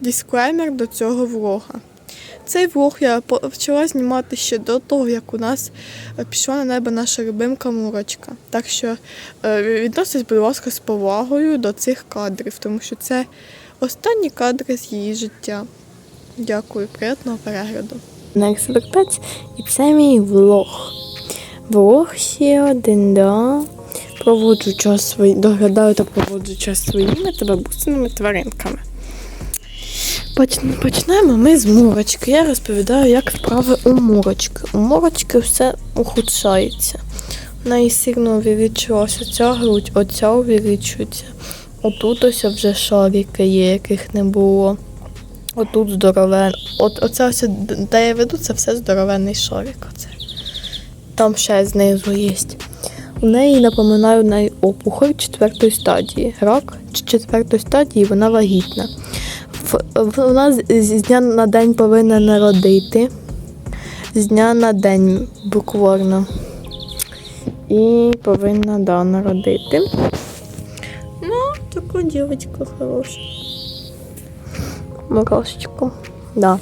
дисклеймер до цього влога. Цей влог я почала знімати ще до того, як у нас е, пішла на небо наша любимка Мурочка. Так що е, відносись, будь ласка, з повагою до цих кадрів, тому що це останні кадри з її життя. Дякую, приємного перегляду. на Експерпець, і це мій влог. Влог ще один, да. Проводжу час свої, доглядаю та проводжу час своїми та бабусиними тваринками. Поч- Почнемо ми з мурочки. Я розповідаю, як справи у мурочки. У мурочки все ухудшається. У неї сильно увеличилася ця грудь, оця увеличується. Отут ось вже шарики є, яких не було. Отут здоровен. От оце ось, де я веду, це все здоровенний шарик. Оце. Там ще знизу є. У неї, напоминаю, неї опухоль четвертої стадії. Рак четвертої стадії, вона вагітна. В- Вона з дня на день повинна народити. З дня на день буквально. І повинна да, народити. Ну, така дівчинка хороша. Морозчику. Да.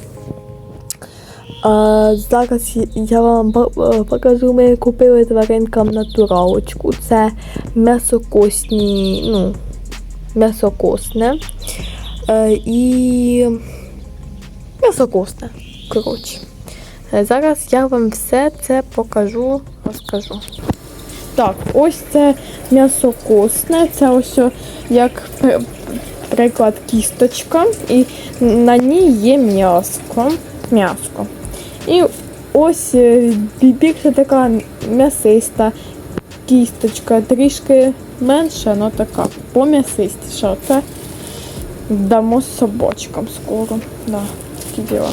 А, зараз я вам е, покажу, ми купили тваринкам натуралочку. Це м'ясокосні, ну, м'ясокосне. Е, і м'ясокосне. Коротше. Е, Зараз я вам все це покажу, розкажу. Так, ось це м'ясокосне, це ось як приклад кісточка, і на ній є м'яско. м'яско. І ось е, бі- більше така м'ясиста кісточка, трішки менша, але така пом'ясистіша. Це дамо собачкам скоро. Да, такі діла.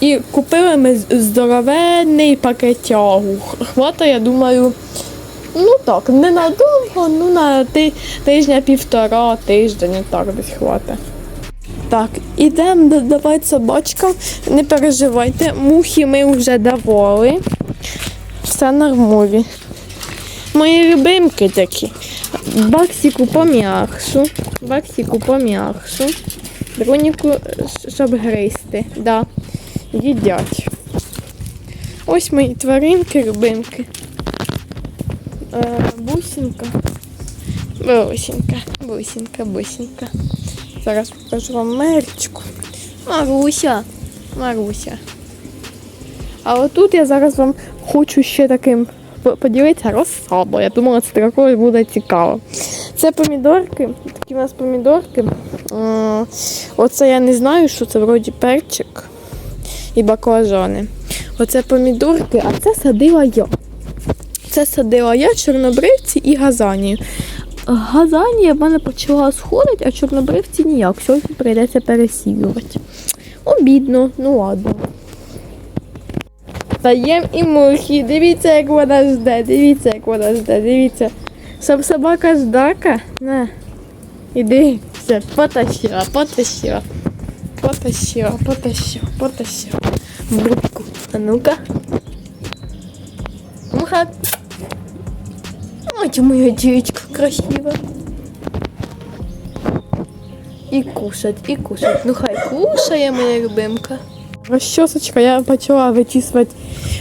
І купили ми здоровенний пакетягу. Хватає, я думаю, ну так, ненадовго, ну на тижня півтора, тиждень, так десь хватить. Так, ідемо давати собачкам. Не переживайте, мухи ми вже давали. Все нормові. Мої любимки такі. Баксіку пом'якшу. Баксіку пом'якшу. Броніку, щ- щоб гризти. Да. Їдять. Ось мої тваринки, любимки. Е, бусінка. Бусінка, бусінка, бусінка. Зараз покажу вам мерчку. Маруся. Маруся. А отут я зараз вам хочу ще таким поділитися розсадою. Я думала, це також буде цікаво. Це помідорки, такі у нас помідорки. Оце я не знаю, що це вроді перчик і баклажани. Оце помідорки, а це садила я. Це садила я, чорнобривці і газанію. Газанія в мене почала сходити, а чорнобривці ніяк. Сьогодні прийдеться пересіювати. Обідно, ну ладно. Даєм і мухи. Дивіться, як вона жде, дивіться, як вона жде, дивіться. Щоб собака ждака. На. Іди. Все, потащила, потащила. Потащила, потащила, потащила. В будку. А ну-ка. Муха. Ой, моя девочка красивая. І кушать, і кушать. Ну хай кушає моя любимка. Розчосочка я почала вичісувати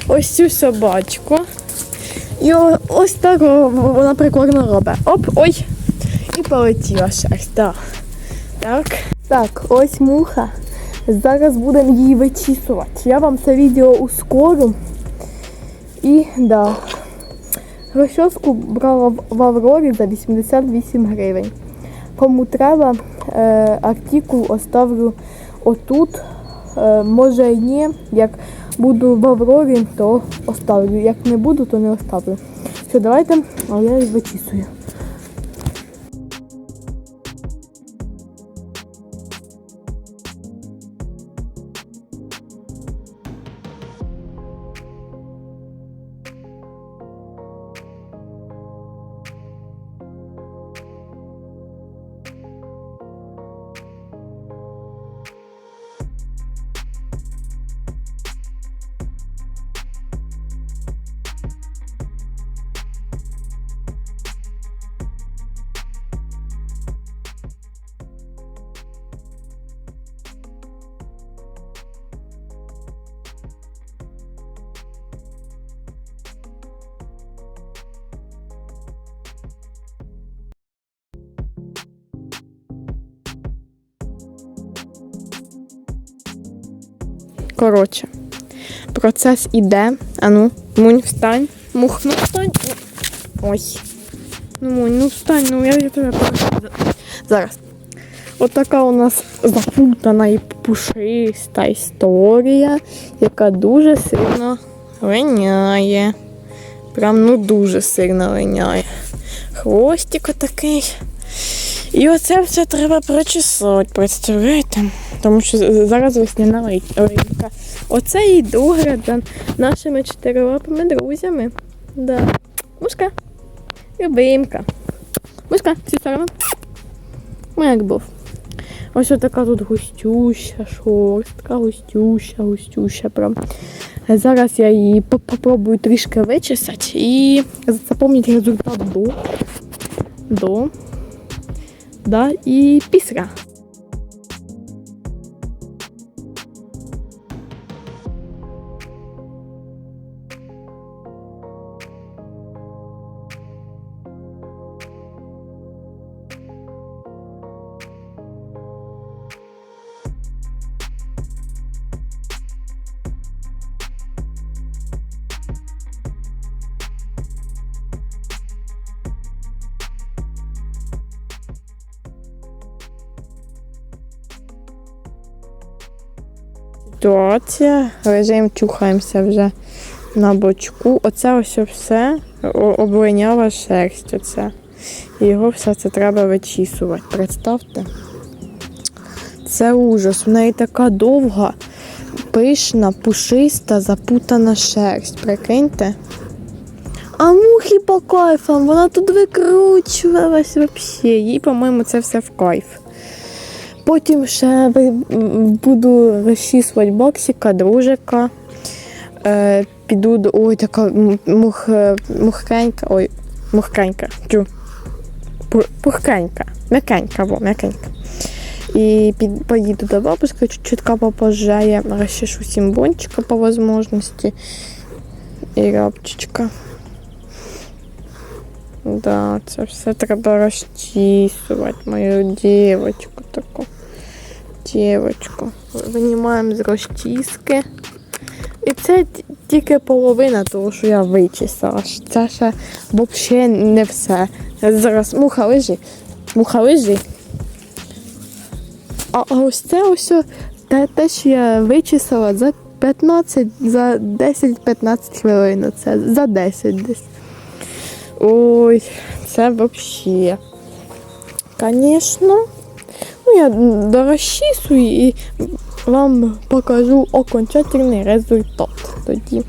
ось цю собачку. І ось так вона прикольно робить. Оп, ой. І полетіла шерсть, так. Так. Так, ось муха. Зараз будемо її вичісувати. Я вам це відео ускорю. І да. Розчоску брала в- Аврорі за 88 гривень. Кому треба, е, артикул оставлю отут. Е, може і ні. Як буду в Аврорі, то оставлю. Як не буду, то не оставлю. Все, давайте, а я їх вичісую. Коротше, процес іде. Ану, мунь, встань. Мух, ну встань. Ой. Ну, мунь, ну встань, ну я, я тебе прошу. Зараз. От така у нас запутана і пушиста історія, яка дуже сильно линяє. Прям ну дуже сильно линяє. Хвостик отакий. І оце все треба прочесати, представляєте? Тому що зараз весняна лейка. Оце і догляд нашими чотирилапими друзями. Да. Мушка. Любимка. Мушка, цю сторону. Ну, як був. Ось така тут густюща шорстка, густюща, густюща прям. Зараз я її по- попробую трішки вичесати і запам'ятати результат до. До. Да, і після. Ситуація. Лежимо, чухаємося вже на бочку. Оце ось все облиняла шерсть. Оце. І його все це треба вичісувати. Представте. Це ужас. В неї така довга, пишна, пушиста, запутана шерсть. Прикиньте. А мухи по кайфам, вона тут викручувалась взагалі. Їй, по-моєму, це все в кайф. Потім ще буду розчісувати боксика, дружика. Е, піду до. Ой, така мух, е, мухкенька. Ой, мухкенька. Чу. Пу- Пухкенька. М'якенька, во, м'якенька. І під, поїду до бабушки, чуть-чуть попозже. Розчешу сімбончика по можливості. І рапчичка. Да, це все треба розчісувати, мою дівочку таку. Дівочку. Винімаємо з розчіски. І це тільки половина того, що я вичесала. Ж Це ще взагалі не все. Зараз муха лежи. Муха лежи. А ось це ось те, те, що я вичесала за 15, за 10-15 хвилин. Це за 10 десь. Ой, це взагалі. Звісно. Ну, я дорозчісую і вам покажу окончательний результат тоді.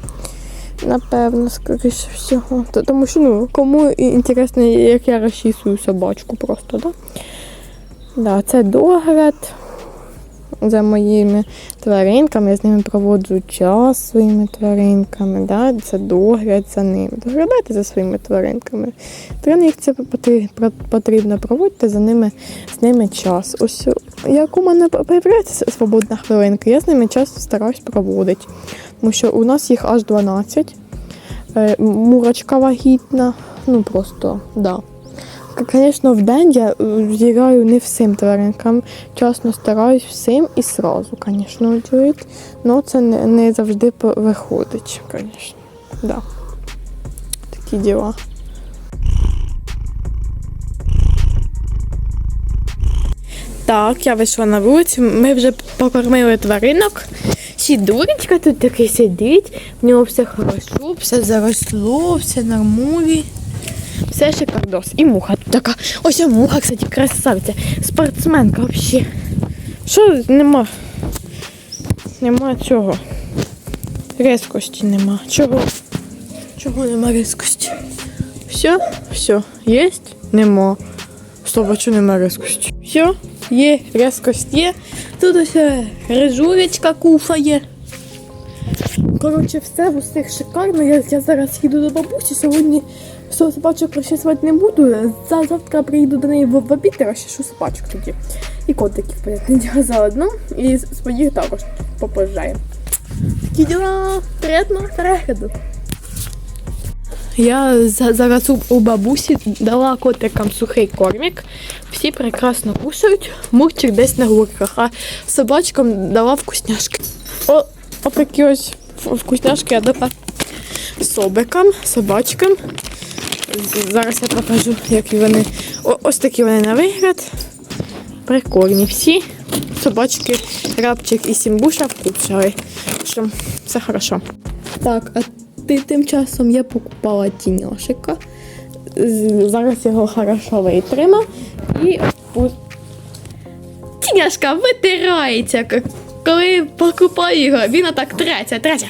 Напевно, скоріше всього. Тому що, ну, кому інтересно, як я розчісую собачку просто, да? Да, це догляд за моїми тваринками, я з ними проводжу час своїми тваринками, да? це догляд за ними. Доглядайте за своїми тваринками. Для них це потрібно проводити за ними, з ними час. Ось як у мене появляється свободна хвилинка, я з ними часто стараюсь проводити. Тому що у нас їх аж 12. Е, Мурочка вагітна, ну просто, да. Звісно, в день я е, вдягаю не всім тваринкам. Часно стараюсь всім і сразу, звісно, уділити. Але це не, завжди виходить, звісно. Да. Такі діла. Так, я вийшла на вулицю, ми вже покормили тваринок. Сідуречка тут такий сидить, в нього все хорошо, все заросло, все нормулі. Все шикардос. І муха тут така. Ось муха, кстати, красавиця. Спортсменка взагалі. Що нема? Нема цього. Резкості нема. Чого? Чого нема резкості? Все? Все. Єсть? Нема. А чого нема резкості? Все? Є, резкость є. Тут ось е, рижулечка куфає. Коротше, все в усіх шикарно. Я, я зараз їду до бабусі. Сьогодні все собачок розчісувати не буду. За- Завтра приїду до неї в, в обід і розчешу собачок тоді. І котиків, понятне заодно. І своїх також попозжаю. Такі діла приємного перегляду. Я зараз у, бабусі дала котикам сухий кормік. Всі прекрасно кушають. Мурчик десь на гурках, а собачкам дала вкусняшки. О, ось вкусняшки я дала собикам, собачкам. Зараз я покажу, які вони. О- ось такі вони на вигляд. Прикольні всі. Собачки, рабчик і сімбуша вкушали. Що все хорошо. Так, а ти тим часом я покупала тіньошика. Зараз його хорошо витримав і Тіняшка витирається, коли покупаю його, він отак треться, треться.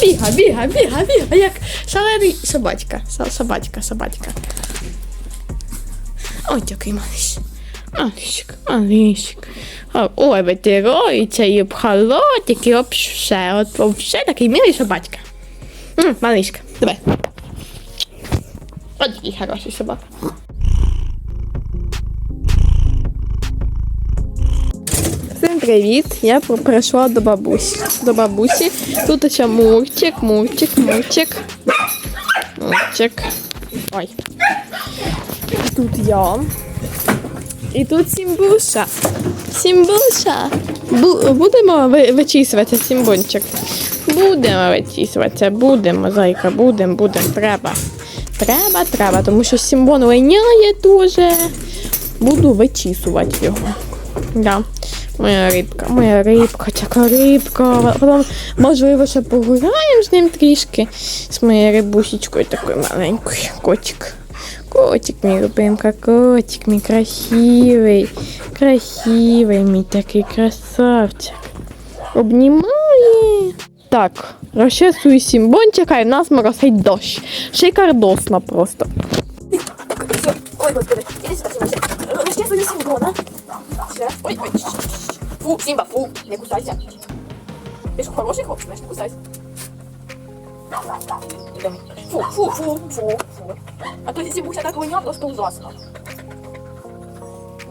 Біга, біга, біга, біга, як шалений собачка. Собачка, собачка. Ось який малиш. Малишик, малишик. Ой, витирається і обхолотик, і обше, от обше такий милий собачка. М, Малишка, давай. От який хороший собака. Привіт! Я прийшла до бабусі. До бабусі. Тут ще мурчик, мурчик, мурчик. Мурчик. Ой. Тут я. І тут Сімбуша. Сімбуша. Бу- будемо ви- вичісуватися, Сімбунчик. Будемо вичісуватися, будемо, зайка, будемо, будемо, треба. Треба, треба, тому що Сімбон линяє дуже. Буду вичісувати його. Да. Моя рибка, моя рибка, така рибка. Потім, можливо, ще погуляємо з ним трішки. З моєю рибусечкою такою маленькою. Котик. Котик, мій любимка, котик, мій красивий. Красивий, мій такий красавчик. Обнімає. Так, розчесую сімбон, чекай, в нас моросить дощ. Шикардосно просто. Ой, господи, іди сюди, Сімася. Розчесую Сімбона. Ще. Ой, ой. Фу, Сімба, фу, не кусайся. Ти ж хороший хлопчик, знаєш, не кусайся. Фу, фу, фу, фу, фу. А то Сімуся так виняв, просто ужасно.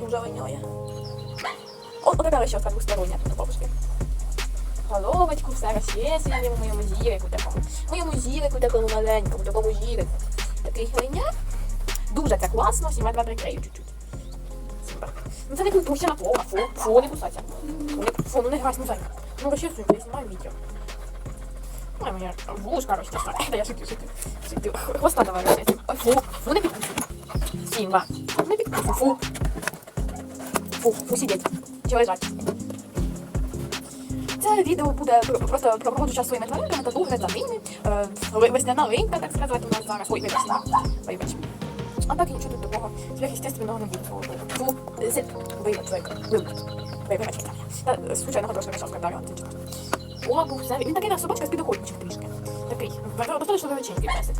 Дуже виняє. От, така розческа двостороння тут у бабушки. Головочку, все розчесуємо в моєму зірику такому. В моєму зірику такому маленькому, такому зірику. Такий глиняв. Дуже це класно, всі медведь прикрию чуть-чуть. Це не культурщина плохо, фу, фу, не кусайся. Фу, ну не грайся, ну зайка. Ну розчесуй, я знімаю відео. Ой, моя вушка розчесала. Да я шутю, шутю. Хвоста давай розчесуй. Ой, Фу, фу, не підкусуй. Сімба. Не підкусуй, фу. Фу, фу, сидіть. Чи лежать. Це відео буде просто про проводу часу своїми тваринками та догляд за ними. Весняна линька, так сказати, у нас зараз. Ой, вибач, вибач. А так нічого тут такого сверхъестественного не буде. Фу, зип, вибач, вибач, вибач. Вибач, Та, е, случайно трошки мішав скандалю, це чисто. О, був все. Він такий на собачка з підохотничок трішки. Такий, достатньо величенький песик.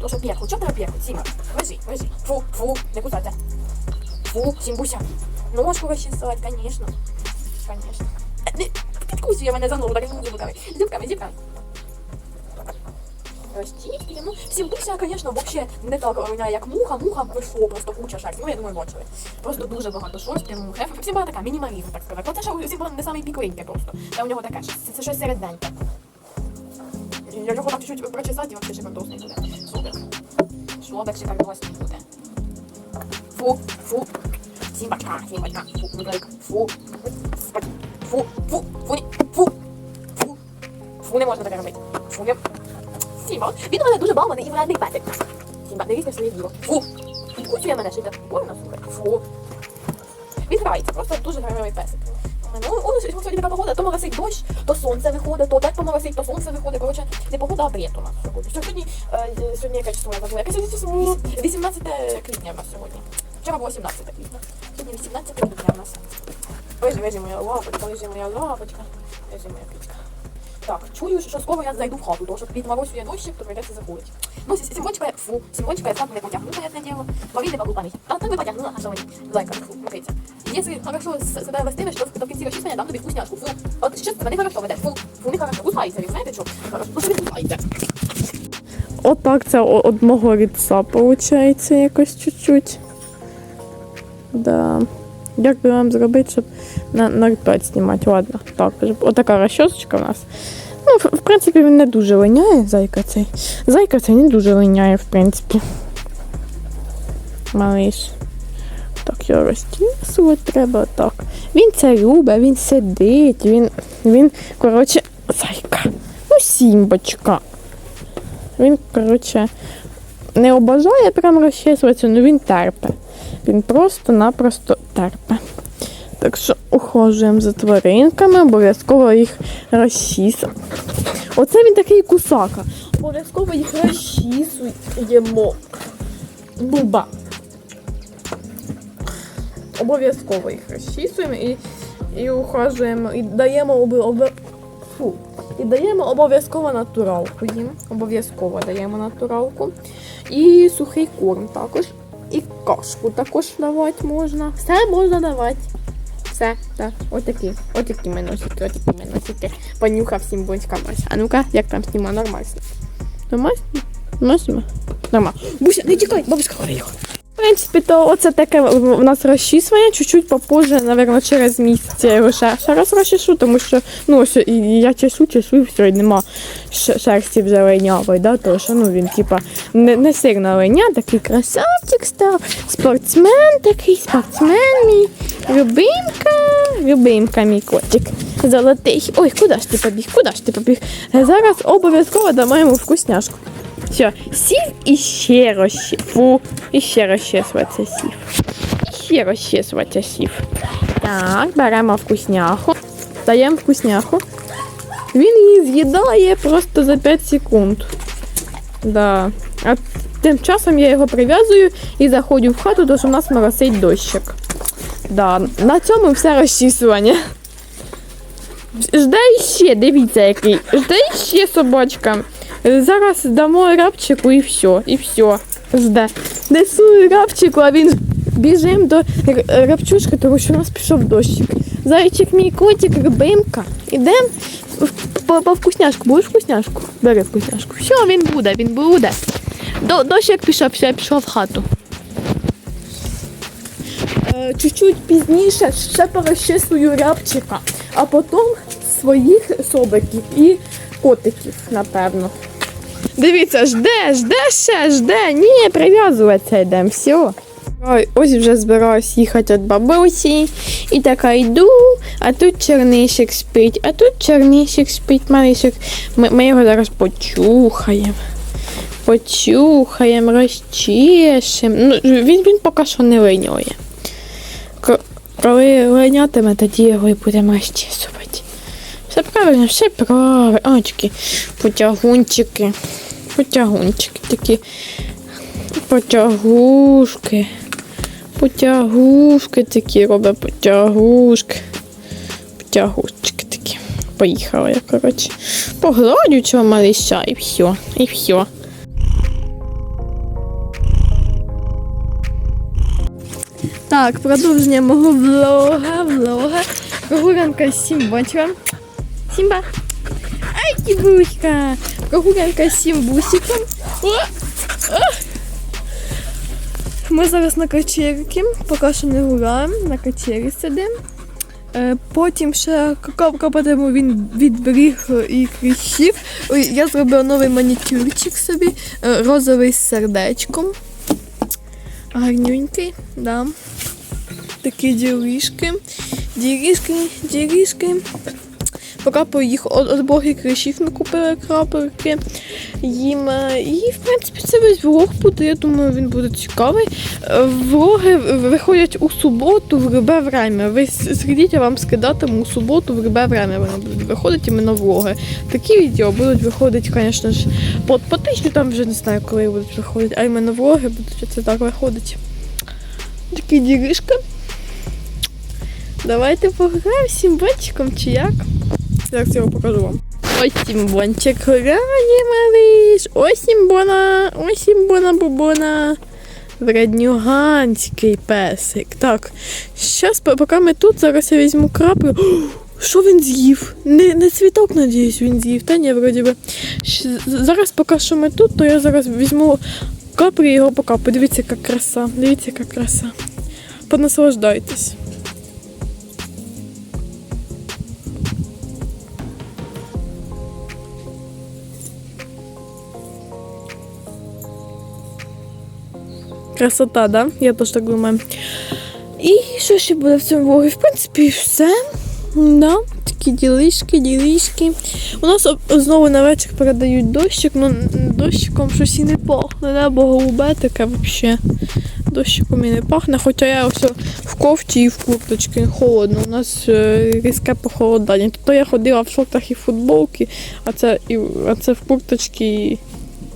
То, що п'єху, чого тебе п'єху? Сіма, лежи, лежи. Фу, фу, не кусайся. Фу, Сімбуся. Ножку розчесать, конечно. Конечно. Е, Не, підкусує мене за ногу, так і зубками. Зубками, зубками. Розчистимо. Сімбуся, звісно, взагалі не так виняє, як муха. Муха пройшло просто куча шерсті. Ну, я думаю, бачили. Просто дуже багато шерсті, мухи. Сімба така, мінімалізм, так сказати. Оце ще Сімба не самий пікленький просто. Та у нього таке, щось- це щось середненьке. Я його так чуть-чуть прочесати, і взагалі шикардосний буде. Супер. Шлобик шикардосний буде. Фу, фу. Сімбачка, сімбачка, фу, мудрик, фу. Фу, фу, фу, фу, фу. Фу, не можна таке робити. Фу, не... Сімба, він у мене дуже балований і вредний песик. Сімба, візьми своє діло. Фу. Підкусує мене, йде. Больно, слухай. Фу. Він грається, просто дуже грайовий песик. Ну, он сьогодні така погода, то моросить дощ, то сонце виходить, то так поморосить, то сонце виходить. Коротше, не погода, бред у нас сьогодні. Сьогодні, е, сьогодні яке число я забула? Яке сьогодні число? 18 квітня у нас сьогодні. Вчора було 17 квітня. Сьогодні 18 квітня у нас. Лежи, лежи моя лапочка, лежи моя лапочка, лежи моя кицька. Так, чую, що скоро я зайду в хату, тому що під морозю є дощик, то прийдеться заходити. Ну, С- Сімончика, фу, Сімончика я сам не потягну, ясне діло. Марі не покупаний. А так би потягнула, а що мені? Зайка, фу, дивіться. Якщо хорошо себе вестимеш, то, в- то в кінці розчислення дам тобі вкусняшку. Фу, от що тебе не хорошо ведеш, фу, фу, не хорошо. Ви знаєте що? Ну, собі кусайся. Отак це о- од виходить якось чуть-чуть. Да. Як би вам зробити, щоб на, на ртать знімати? Ладно, так. Отака розчосочка в нас. Ну, в, принципі, він не дуже линяє, зайка цей. Зайка цей не дуже линяє, в принципі. Малиш. Так, його розчісувати треба так. Він це любить, він сидить, він, він, коротше, зайка. Ну, сімбочка. Він, коротше, не обожає прям розчісуватися, але він терпе. Він просто-напросто терпе. Так що ухожуємо за тваринками, обов'язково їх розчісуємо. Оце він такий кусака. Обов'язково їх розчісуємо. Буба. Обов'язково їх розчісуємо і, і ухажуємо, і даємо оби, оби, фу, і даємо обов'язково натуралку їм. Обов'язково даємо натуралку. І сухий корм також. І кашку також давати можна. Все можна давати. Все, так. Отакі. Отакі ми носики, отакі ми носики. Понюхав всім бочкам ось. А ну-ка, як там сніма? Нормально. Нормально? Носимо? Нормально. Буся, не тікай, бабушка хворіла. В принципі, то оце таке в нас розчісування, чуть-чуть попозже, напевно, через місяць я його ще, ще раз розчешу, тому що ну, ось, я чешу, чешу, і все, і нема шерсті вже линявої, да, тому що ну, він типа не, не сильно линя, такий красавчик став, спортсмен такий, спортсмен мій, любимка, любимка мій котик. Золотий. Ой, куди ж ти побіг? Куди ж ти побіг? Зараз обов'язково дамо йому вкусняшку. Все, сів і ще розче... Фу, і ще розчесуватися сів. І ще розчесуватися сів. Так, беремо вкусняху. Даємо вкусняху. Він її з'їдає просто за 5 секунд. Да. А тим часом я його прив'язую і заходжу в хату, тому що в нас моросить дощик. Да. На цьому все розчісування. Жде іще, дивіться який. Жде іще собачка. Зараз дамо рабчику і все, і все. Жде. Несу рабчику, а він біжим до р- рабчушки, тому що у нас пішов дощик. Зайчик мій котик, рибимка. Ідем по, вкусняшку. Будеш вкусняшку? Бери вкусняшку. Все, він буде, він буде. До, дощик пішов, все, я пішов в хату. Е, чуть-чуть пізніше ще порозчислюю рябчика, а потім своїх собаків і котиків, напевно. Дивіться, жде, жде ще, жде. Ні, прив'язуватися йдемо, все. Ой, ось вже збираюсь їхати від бабусі. І така йду, а тут чернишик спить, а тут чернишик спить, малишик. Ми, ми його зараз почухаємо. Почухаємо, розчешемо. Ну, він, він поки що не линяє. Коли линятиме, тоді його і будемо розчесувати. Все правильно, все правильно. Очки, потягунчики. Потягунчики такі. Потягушки. Потягушки такі робить потягушки. Потягушки такі. Поїхала я, коротше. Погладю цього малиша і все. І все. Так, продовження мого влога, влога. Прогулянка з Сімбочком. Сімба. Ай, кібуська. Прогулянка з Сімбусиком. О! О! Ми зараз на качельки, поки що не гуляємо, на качелі сидимо. Е, Потім ще капатиму він від бріг і кліщів. Ой, Я зробила новий манікюрчик собі, е, розовий з сердечком. Гарнюнький, да. Такі ділішки. Ділішки, ділішки. Покапаю їх от, от боги кришів ми купили крапельки їм. е, І, в принципі, це весь влог буде. Я думаю, він буде цікавий. Е, Влоги виходять у суботу в любе время. Ви слідіть, я вам скидатиму у суботу в любе время. Вони будуть виходити іменно влоги. Такі відео будуть виходити, звісно ж, по, по тижню, там вже не знаю, коли будуть виходити, а іменно влоги будуть це так виходити. Такі діришки. Давайте пограємо з сімбончиком чи як? Зараз я його покажу вам. Ось сімбончик грає, малиш. Ось сімбона, ось сімбона бубона. Вреднюганський песик. Так, зараз, поки ми тут, зараз я візьму краплю. Що він з'їв? Не, не цвіток, надіюсь, він з'їв. Та ні, вроді би. Зараз, поки що ми тут, то я зараз візьму каплю і його покапаю. Дивіться, яка краса. Дивіться, яка краса. Понаслаждайтесь. Красота, да? Я теж так думаю. І що ще буде в цьому влогі? В принципі, все. Да, такі ділишки, ділишки. У нас знову на вечір передають дощик, ну дощиком щось і не пахне, небо голубе таке взагалі. Дощиком і не пахне, хоча я ось в кофті і в курточці холодно. У нас е, різке похолодання. Тобто я ходила в шортах і в футболці, а це, і, а це в курточці і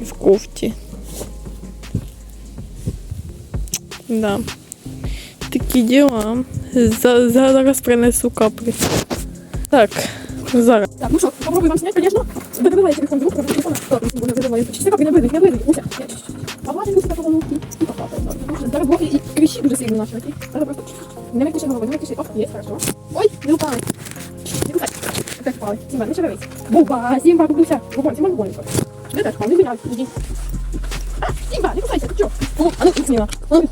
в кофті. Да. Такі діла. За, зараз принесу капри. Так, зараз. Так, ну что, попробуй вам снять, конечно. Да давай телефон, вдруг пробуй телефон. Так, не буду забывать. Чисти как не выйдет, не выйдет. Уся. А влажно будет такого ну, и попадает. Потому что Зараз блоки и крещи дуже сильно наши. окей? Зараз просто не выкиши головой, не выкиши. Оп, есть, хорошо. Ой, не упали. Не кусай. Опять впали. Симба, не шевелись. Буба, Симба, бабуся. Буба, Симба, бубонька. Не так, не гоняй, иди. А, Симба, не кусайся, ты чё? О, а ну, их смело. А ну.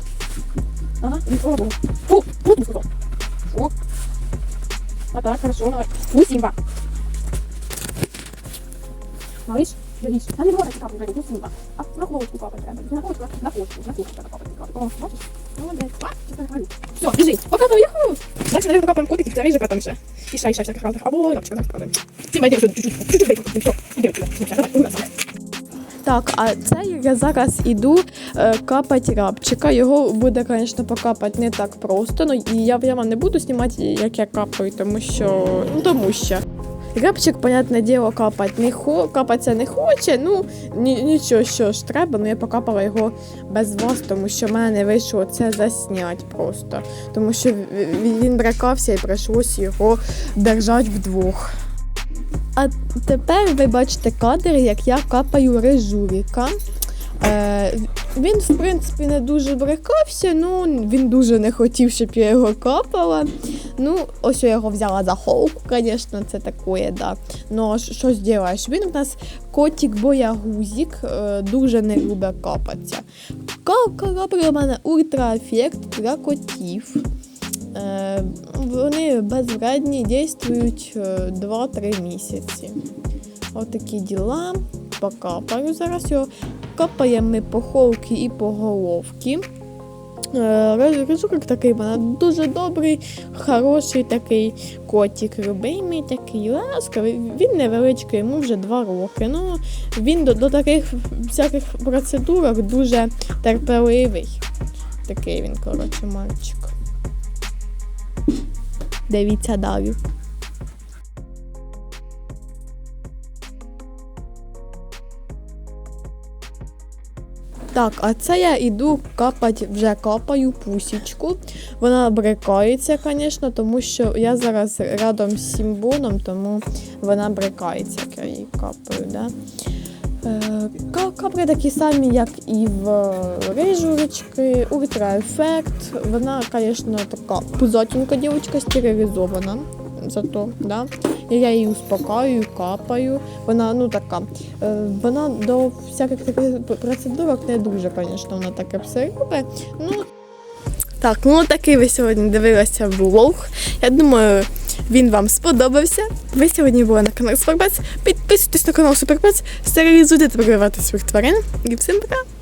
Ага, не слава богу. Фу, вот не сказал. Фу. А так, хорошо, давай. Фу, Симба. Малыш, держись. А не можна капати треба, Симба. А на холодку капати треба. Не на холодку, а на холодку, на холодку треба капати. О, бачиш? Молодець. А, чесно говорю. Все, біжи. Покапав, яху. Дальше, наверное, покапаем котики, вторые же потом ще. І ще, і ще, всяких разных. Або лапчик, так покапаем. Симба, йди вже чуть-чуть, чуть-чуть дай покапаем. Все, іди отсюда. Все, давай, умна сама. Так, а це я зараз іду е, капати рабчика. Його буде, звісно, покапати не так просто. Ну і я прямо не буду знімати, як я капаю, тому що. Ну тому що. Рабчик, понятне діло, капати не хо, капатися не хоче. Ну ні, нічого, що ж треба. Ну я покапала його без вас, тому що в мене не вийшло це заснять просто. Тому що він бракався і прийшлось його держати вдвох. А тепер ви бачите кадр, як я капаю режуріка. Е, він, в принципі, не дуже брикався, ну він дуже не хотів, щоб я його капала. Ну, ось я його взяла за холку, звісно, це таке, да. Ну, що зробиш? Він у нас котик боягузик, е, дуже не любить капатися. Капри у мене ультраефект для котів. Е, вони безвредні, е, 2-3 місяці. Отакі діла. Покапаю зараз його. Капаємо ми по холки і по головки. Е, такий в мене дуже добрий, хороший такий котик, любимий, такий ласкавий. Він невеличкий, йому вже 2 роки. Ну, він до, до таких всяких процедурок дуже терпеливий. Такий він, коротше, мальчик. Дивіться далі. Так, а це я іду капати, вже капаю пусічку. Вона брикається, звісно, тому що я зараз рядом з сімбоном, тому вона брикається, як я її капаю. Да? Е, ка- Капри такі самі, як і в рижурочки, ультраефект. Вона, звісно, така пузатенька дівчинка, стерилізована. Зато, да. Я її успокаюю, капаю. Вона ну така. Е, вона до всяких таких процедурок не дуже, звісно, вона таке все любить. Ну, так, ну такий ви сьогодні дивилися влог. Я думаю, він вам сподобався. Ви сьогодні були на каналі Суперпец. Підписуйтесь на канал Суперпец, стерилізуйте та прикривайте своїх тварин. І всім пока!